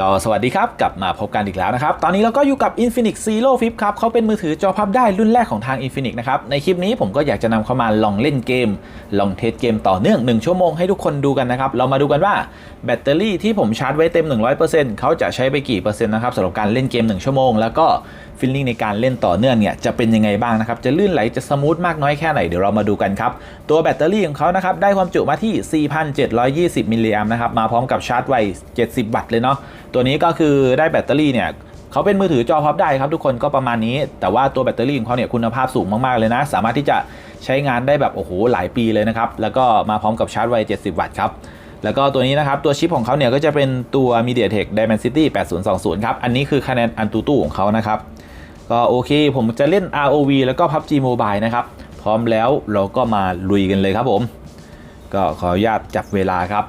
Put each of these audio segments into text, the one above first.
ก็สวัสดีครับ กลับมาพบกันอีกแล้วนะครับ ตอนนี้เราก็อยู่กับ Infinix Zero Flip ครับเขาเป็นมือถือจอพับได้รุ่นแรกของทาง Infinix นะครับ ในคลิปนี้ผมก็อยากจะนำเข้ามาลองเล่นเกม ลองเทสเกมต่อเนื่อง 1 ชั่วโมงให้ทุกคนดูกันนะครับ เรามาดูกันว่าแบตเตอรี่ที่ผมชาร์จไว้เต็ม 100%เขาจะใช้ไปกี่เปอร์เซ็นต์นะครับสำหรับการเล่นเกม 1 ชั่วโมง แล้วก็ฟีลลิ่งในการเล่นต่อเนื่องเนี่ยจะเป็นยังไงบ้างนะครับ จะลื่นไหลจะสมูทมากน้อยแค่ไหนเดี๋ยวเรามาดูกันครับ ตัวแบตเตอรี่ของเขานะครับได้ความจุมาที่ 4,720มิลลิแอมป์นะครับมาพร้อมกับชาร์จไว 70 วัตต์เลยเนาะตัวนี้ก็คือได้แบตเตอรี่เนี่ยเขาเป็นมือถือจอพับได้ครับทุกคนก็ประมาณนี้ แต่ว่าตัวแบตเตอรี่ของเขาเนี่ยคุณภาพสูงมากๆเลยนะ สามารถที่จะใช้งานได้แบบโอ้โหหลายปีเลยนะครับ แล้วก็มาพร้อมกับชาร์จไว 70 วัตต์ครับ แล้วก็ตัวนี้นะครับ ตัวชิปของเขาเนี่ยก็จะเป็นตัว MediaTek Dimensity 8020 ครับ อันนี้คือคะแนนอันตูตู้ของเขานะครับ ก็โอเค ผมจะเล่น ROV แล้วก็ PUBG Mobile นะครับ พร้อมแล้วเราก็มาลุยกันเลยครับผม ก็ขออนุญาตจับเวลาครับ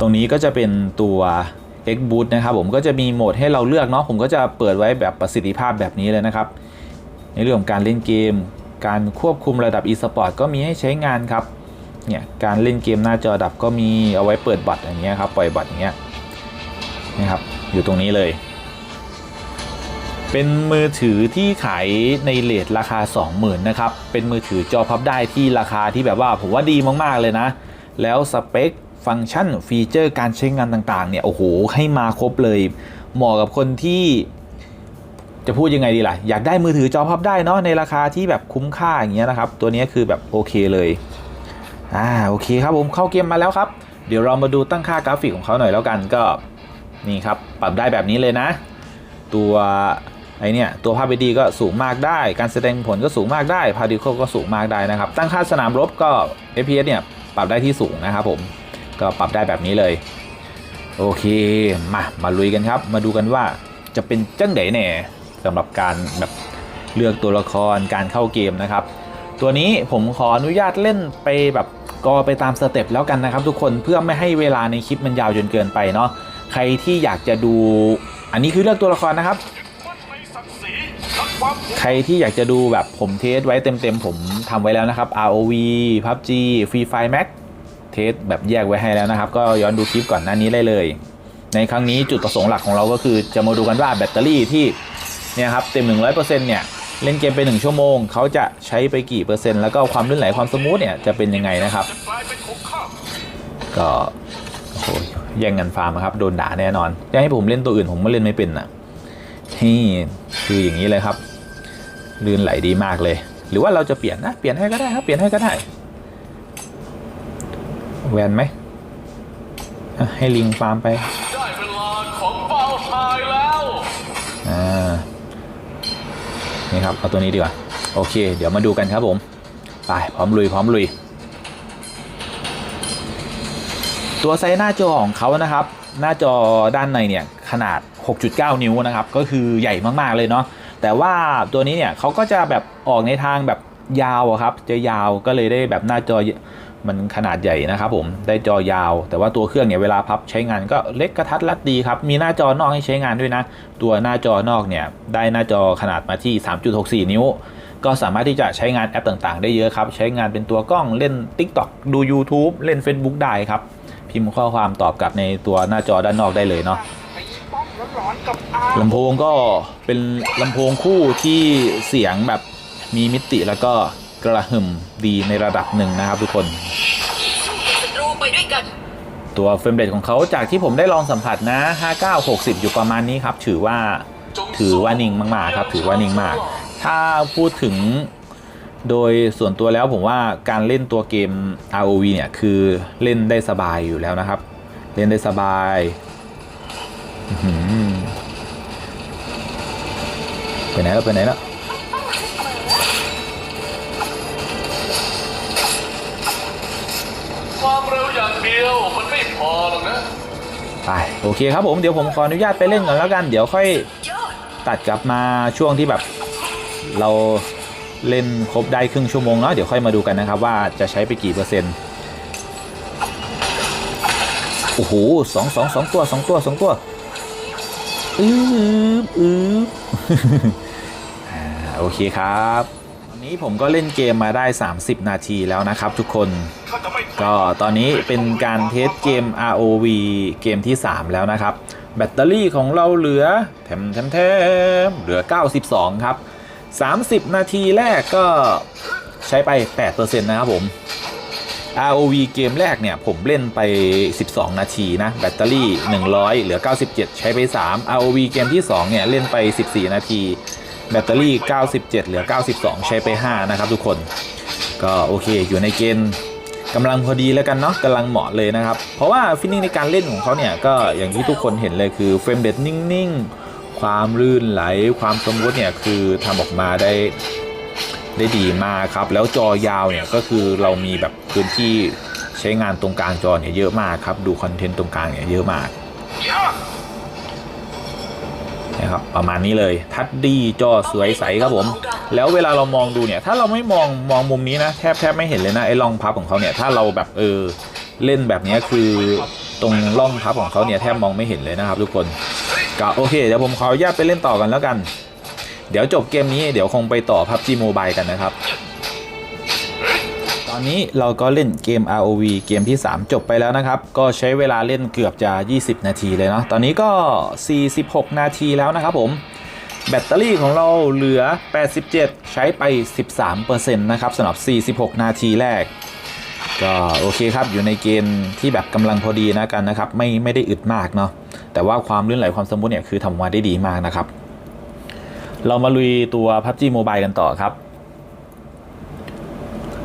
ตรงนี้ก็จะเป็นตัว X Boot นะครับผมก็จะมีโหมดให้เราเลือกเนาะผมก็จะเปิดไว้แบบประสิทธิภาพแบบนี้เลยนะครับ ในเรื่องของการเล่นเกม การควบคุมระดับ e-sport ก็มีให้ใช้งานครับเนี่ยการเล่นเกมหน้าจอดับก็มีเอาไว้เปิดบัตรอย่างเงี้ยครับปล่อยบัตรอย่างเงี้ยนะครับอยู่ตรงนี้เลย เป็นมือถือที่ขายในเลทราคา 20,000นะครับเป็นมือถือจอพับได้ที่ราคาที่แบบว่าผมว่าดีมากๆเลยนะ แล้วสเปค ฟังก์ชันฟีเจอร์การใช้งานต่างๆเนี่ยโอ้โหให้มาครบเลย เหมาะกับคนที่จะพูดยังไงดีล่ะ อยากได้มือถือจอพับได้เนาะในราคาที่แบบคุ้มค่าอย่างเงี้ยนะครับ ตัวนี้คือแบบโอเคเลยอ่าโอเคครับผมเข้าเกมมาแล้วครับ เดี๋ยวเรามาดูตั้งค่ากราฟิกของเขาหน่อยแล้วกันก็นี่ครับปรับได้แบบนี้เลยนะ ตัวไอเนี่ยตัวภาพดีก็สูงมากได้ การแสดงผลก็สูงมากได้พาร์ติเคิลก็สูงมากได้นะครับ ตั้งค่าสนามรบก็ FPS เนี่ยปรับได้ที่สูงนะครับผม ก็ปรับได้แบบนี้เลย โอเคมามาลุยกันครับ มาดูกันว่าจะเป็นจังไดแน่สำหรับการแบบเลือกตัวละครการเข้าเกมนะครับ ตัวนี้ผมขออนุญาตเล่นไปแบบกอไปตามสเต็ปแล้วกันนะครับ ทุกคนเพื่อไม่ให้เวลาในคลิปมันยาวจนเกินไปเนาะใครที่อยากจะดู อันนี้คือเลือกตัวละครนะครับ ใครที่อยากจะดูแบบผมเทสไว้เต็มๆผมทำไว้แล้วนะครับ ROV PUBG Free Fire Max ทสแบบแยกไว้ให้แล้วนะครับ ก็ย้อนดูคลิปก่อนหน้านี้ได้เลย ในครั้งนี้จุดประสงค์หลักของเราก็คือจะมาดูกันว่าแบตเตอรี่ที่เนี่ยครับเต็ม 100%เนี่ยเล่นเกมไป 1 ชั่วโมง เขาจะใช้ไปกี่เปอร์เซ็นต์แล้วก็ความลื่นไหลความสมูทเนี่ยจะเป็นยังไงนะครับ ก็โอ้โหแย่งกันฟาร์มครับโดนด่าแน่นอนจะให้ผมเล่นตัวอื่นผมไม่เล่นไม่เป็นอะนี่คืออย่างนี้เลยครับลื่นไหลดีมากเลย หรือว่าเราจะเปลี่ยนนะเปลี่ยนให้ก็ได้ครับเปลี่ยนให้ก็ได้ แวนไหมอะให้ลิงฟาร์มไปได้เวลาของเฝ้าทายแล้วอ่านี่ครับเอาตัวนี้ดีกว่าโอเค เดี๋ยวมาดูกันครับผมไปพร้อมลุยพร้อมลุย ตัวไซส์หน้าจอของเขานะครับ หน้าจอด้านในเนี่ยขนาด 6.9 นิ้วนะครับ ก็คือใหญ่มากๆเลยเนาะแต่ว่าตัวนี้เนี่ยเขาก็จะแบบออกในทางแบบยาวอะครับ จะยาวก็เลยได้แบบหน้าจอ มันขนาดใหญ่นะครับผมได้จอยาว แต่ว่าตัวเครื่องเนี่ยเวลาพับใช้งานก็เล็กกระทัดรัดดีครับ มีหน้าจอนอกให้ใช้งานด้วยนะ ตัวหน้าจอนอกเนี่ยได้หน้าจอขนาดมาที่ 3.64 นิ้ว ก็สามารถที่จะใช้งานแอปต่างๆ ได้เยอะครับ ใช้งานเป็นตัวกล้องเล่น TikTok ดู YouTube เล่น Facebook ได้ครับ พิมพ์ข้อความตอบกลับในตัวหน้าจอด้านนอกได้เลยเนาะลำโพงก็เป็นลำโพงคู่ที่เสียงแบบมีมิติแล้วก็ กระหึ่มดีในระดับหนึ่งนะครับทุกคน ตัวเฟรมเรทของเขาจากที่ผมได้ลองสัมผัสนะ 59 60 อยู่ประมาณนี้ครับ ถือว่าถือว่านิ่งมาก ๆ ครับ ถือว่านิ่งมาก ถ้าพูดถึงโดยส่วนตัวแล้วผมว่าการเล่นตัวเกม ROV เนี่ยคือเล่นได้สบายอยู่แล้วนะครับ เล่นได้สบายไปไหนแล้วไปไหนแล้ว ความเร็วอย่างเดียวมันไม่พอหรอกนะ ไปโอเคครับผมเดี๋ยวผมขออนุญาตไปเล่นก่อนแล้วกัน เดี๋ยวค่อยตัดกลับมาช่วงที่แบบเราเล่นครบได้ครึ่งชั่วโมงเนาะเดี๋ยวค่อยมาดูกันนะครับว่าจะใช้ไปกี่เปอร์เซ็นต์โอ้โหสองสองสองตัวสองตัวสองตัวอืบอืบอ่าโอเคครับตอนนี้ผมก็เล่นเกมมาได้ 30 นาทีแล้วนะครับทุกคนข้าจะไม่ถ ก็ตอนนี้เป็นการเทสเกม ROV เกมที่ 3 แล้วนะครับ แบตเตอรี่ของเราเหลือแถมแถมแถมเหลือ 92 ครับ 30 นาทีแรกก็ใช้ไป 8%นะครับผม ROV เกมแรกเนี่ย ผมเล่นไป 12 นาทีนะ แบตเตอรี่ 100 เหลือ 97 ใช้ไป 3 ROV เกมที่ 2 เนี่ย เล่นไป 14 นาที แบตเตอรี่ 97 เหลือ 92 ใช้ไป 5 นะครับทุกคน ก็โอเคอยู่ในเกณฑ์ กำลังพอดีแล้วกันเนาะกำลังเหมาะเลยนะครับ เพราะว่าฟิลลิ่งในการเล่นของเขาเนี่ยก็อย่างที่ทุกคนเห็นเลยคือเฟรมเรทนิ่งๆ ความลื่นไหล ความสมูทเนี่ยคือทำออกมาได้ได้ดีมากครับ แล้วจอยาวเนี่ยก็คือเรามีแบบพื้นที่ใช้งานตรงกลางจอเนี่ยเยอะมากครับ ดูคอนเทนต์ตรงกลางเนี่ยเยอะมาก นะครับประมาณนี้เลยทัดดีจอสวยใสครับผม แล้วเวลาเรามองดูเนี่ยถ้าเราไม่มองมองมุมนี้นะแทบแทบไม่เห็นเลยนะไอ้ร่องพับของเขาเนี่ยถ้าเราแบบเออเล่นแบบนี้คือตรงร่องพับของเขาเนี่ยแทบมองไม่เห็นเลยนะครับ ทุกคนก็โอเคเดี๋ยวผมขออนุญาตไปเล่นต่อกันแล้วกัน เดี๋ยวจบเกมนี้เดี๋ยวคงไปต่อพับจีโมบายกันนะครับ ตอนนี้เราก็เล่นเกม ROV เกมที่ 3 จบไปแล้วนะครับ ก็ใช้เวลาเล่นเกือบจะ 20 นาทีเลยเนาะตอนนี้ก็ 46 นาทีแล้วนะครับผมแบตเตอรี่ของเราเหลือ 87 ใช้ไป 13%นะครับสำหรับ 46 นาทีแรก ก็โอเคครับอยู่ในเกณฑ์ที่แบบกำลังพอดีนะกันนะครับ ไม่ไม่ได้อึดมากเนาะแต่ว่าความลื่นไหลความสมูทเนี่ยคือทำออกมาได้ดีมากนะครับ เรามาลุยตัว PUBG Mobile กันต่อครับ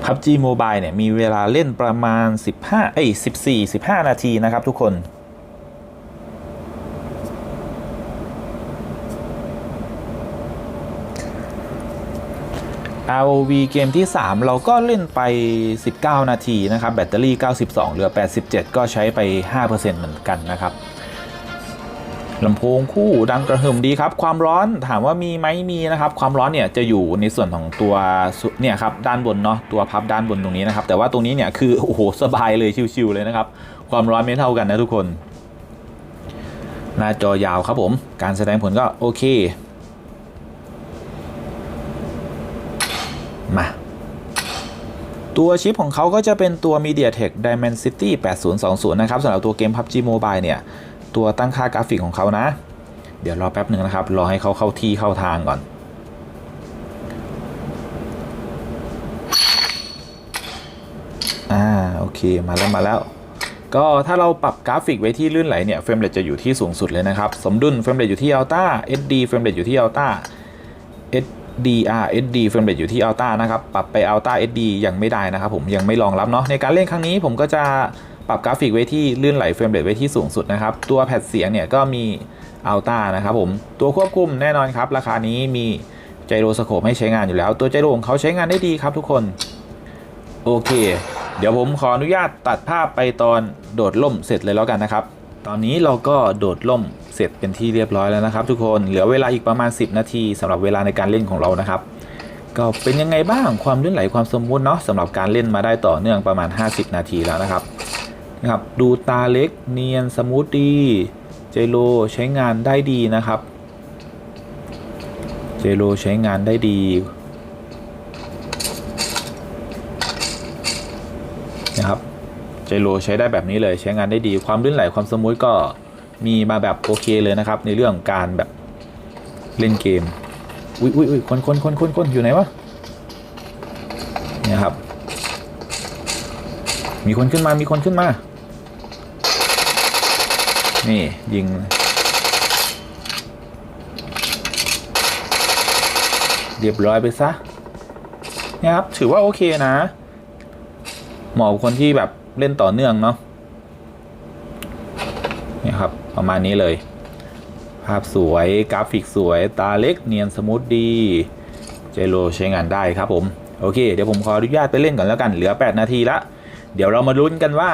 PUBG Mobile เนี่ยมีเวลาเล่นประมาณ 15 เอ้ย 14 15 นาทีนะครับทุกคน ROV เกมที่ 3 เราก็เล่นไป 19 นาทีนะครับ แบตเตอรี่ 92 เหลือ 87 ก็ใช้ไป 5%เหมือนกันนะครับ ลำโพงคู่ดังกระหึ่มดีครับ ความร้อนถามว่ามีไหมมีนะครับ ความร้อนเนี่ยจะอยู่ในส่วนของตัวเนี่ยครับด้านบนเนาะตัวพับด้านบนตรงนี้นะครับแต่ว่าตรงนี้เนี่ยคือโอ้โหสบายเลยชิวๆเลยนะครับ ความร้อนไม่เท่ากันนะทุกคน หน้าจอยาวครับผม การแสดงผลก็โอเค มาตัวชิปของเขาก็จะเป็นตัว MediaTek Dimensity 8020 นะครับสำหรับตัวเกม PUBG Mobile เนี่ย ตัวตั้งค่ากราฟิกของเขานะ เดี๋ยวรอแป๊บหนึ่งนะครับ รอให้เขาเข้าที่เข้าทางก่อน อ่าโอเคมาแล้วมาแล้ว ก็ถ้าเราปรับกราฟิกไว้ที่ลื่นไหลเนี่ยเฟรมเรทจะอยู่ที่สูงสุดเลยนะครับ สมดุลเฟรมเรทอยู่ที่อัลต้า SD เฟรมเรทอยู่ที่อัลต้า SDR SD เฟรมเรทอยู่ที่อัลต้านะครับ ปรับไปอัลต้า SD ยังไม่ได้นะครับผมยังไม่รองรับเนาะในการเล่นครั้งนี้ผมก็จะ ปรับกราฟิกไว้ที่ลื่นไหลเฟรมเรทไว้ที่สูงสุดนะครับ ตัวแพดเสียงเนี่ยก็มีอัลต้านะครับผมตัวควบคุมแน่นอนครับ ราคานี้มีไจโรสโคปให้ใช้งานอยู่แล้ว ตัวไจโรของเขาใช้งานได้ดีครับทุกคน โอเค เดี๋ยวผมขออนุญาตตัดภาพไปตอนโดดล่มเสร็จเลยแล้วกันนะครับ ตอนนี้เราก็โดดล่มเสร็จเป็นที่เรียบร้อยแล้วนะครับ ทุกคนเหลือเวลาอีกประมาณ 10 นาทีสำหรับเวลาในการเล่นของเรานะครับ ก็เป็นยังไงบ้างความลื่นไหลความสมบูรณ์เนาะสำหรับการเล่นมาได้ต่อเนื่องประมาณ 50 นาทีแล้วนะครับ นะครับ ดูตาเล็กเนียนสมูทดีเจโลใช้งานได้ดีนะครับ เจโลใช้งานได้ดีนะครับเจโลใช้ได้แบบนี้เลยใช้งานได้ดีความลื่นไหลความสมูทก็มีมาแบบโอเคเลยนะครับ ในเรื่องการแบบเล่นเกมอุ้ยอุ้ยอุ้ยคนคนคนคนคนอยู่ไหนวะเนี่ยครับ มีคนขึ้นมามีคนขึ้นมา นี่ ยิง เรียบร้อยไปซะเนี่ยครับ ถือว่าโอเคนะ เหมาะกับคนที่แบบเล่นต่อเนื่องเนาะเนี่ยครับ ประมาณนี้เลย ภาพสวยกราฟิกสวยตาเล็กเนียนสมูทดีเจโลใช้งานได้ครับผม โอเค เดี๋ยวผมขออนุญาตไปเล่นก่อนแล้วกันเหลือ 8 นาทีละ เดี๋ยวเรามาลุ้นกันว่า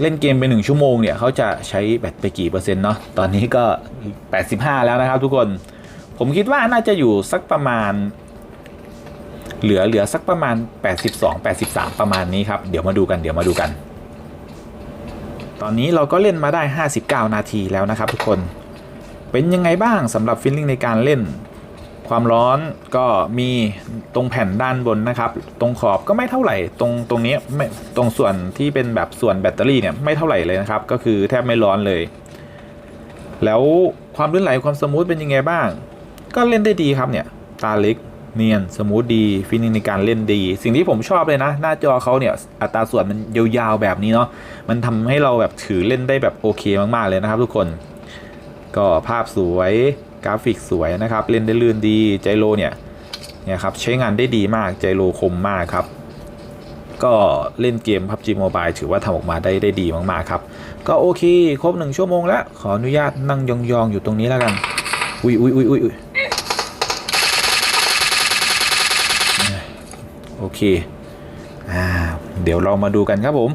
เล่นเกมไปหนึ่งชั่วโมงเนี่ยเขาจะใช้แบตไปกี่เปอร์เซ็นต์เนาะตอนนี้ก็ 85 แล้วนะครับทุกคนผมคิดว่าน่าจะอยู่สักประมาณ เหลือเหลือสักประมาณ 82 83 ประมาณนี้ครับเดี๋ยวมาดูกันเดี๋ยวมาดูกัน ตอนนี้เราก็เล่นมาได้ 59 นาทีแล้วนะครับทุกคนเป็นยังไงบ้างสำหรับฟีลลิ่งในการเล่น ความร้อนก็มีตรงแผ่นด้านบนนะครับ ตรงขอบก็ไม่เท่าไหร่ ตรงตรงนี้ไม่ตรงส่วนที่เป็นแบบส่วนแบตเตอรี่เนี่ยไม่เท่าไหร่เลยนะครับ ก็คือแทบไม่ร้อนเลย แล้วความลื่นไหลความสมูทเป็นยังไงบ้าง ก็เล่นได้ดีครับเนี่ยตาเล็กเนียนสมูทดีฟินิงในการเล่นดี สิ่งที่ผมชอบเลยนะ หน้าจอเขาเนี่ยอัตราส่วนมันยาวๆแบบนี้เนาะมันทำให้เราแบบถือเล่นได้แบบโอเคมากๆเลยนะครับทุกคน ก็ภาพสวย กราฟิกสวยนะครับ เล่นได้ลื่นดีใจโลเนี่ยเนี่ยครับใช้งานได้ดีมากใจโลคมมากครับ ก็เล่นเกม PUBG Mobile ถือว่าทำออกมาได้ได้ดีมากๆครับ ก็โอเค ครบหนึ่งชั่วโมงแล้ว ขออนุญาตนั่งยองๆอยู่ตรงนี้แล้วกัน อุ้ยอุ้ยอุ้ยอุ้ยโอเค อ่า เดี๋ยวเรามาดูกันครับผม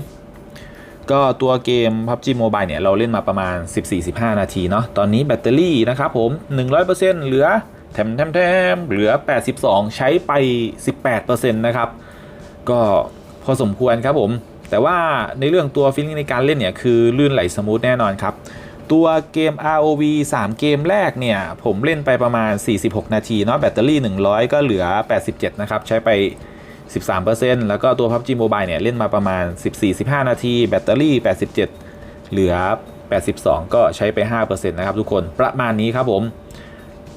ก็ตัวเกม PUBG Mobile เนี่ย เราเล่นมาประมาณ 14-15 นาทีเนาะตอนนี้แบตเตอรี่นะครับผม 100%เหลือแถมแถมแถมเหลือ 82 ใช้ไป 18%นะครับ ก็พอสมควรครับผม แต่ว่าในเรื่องตัวฟีลลิ่งในการเล่นเนี่ย คือลื่นไหลสมูทแน่นอนครับ ตัวเกม ROV 3 เกมแรกเนี่ย ผมเล่นไปประมาณ 46 นาทีเนาะแบตเตอรี่ 100 ก็เหลือ 87 นะครับ ใช้ไป 13%แล้วก็ตัว PUBG Mobile เนี่ยเล่นมาประมาณ 14-15 นาที แบตเตอรี่ 87 เหลือ 82 ก็ใช้ไป 5%นะครับทุกคนประมาณนี้ครับผม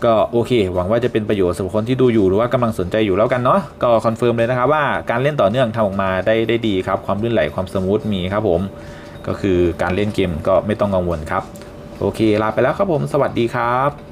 ก็โอเค หวังว่าจะเป็นประโยชน์สำหรับคนที่ดูอยู่หรือว่ากำลังสนใจอยู่แล้วกันเนาะก็คอนเฟิร์มเลยนะครับว่าการเล่นต่อเนื่องทำออกมาได้ได้ดีครับ ความลื่นไหลความสมูทมีครับผม ก็คือการเล่นเกมก็ไม่ต้องกังวลครับ โอเคลาไปแล้วครับผม สวัสดีครับ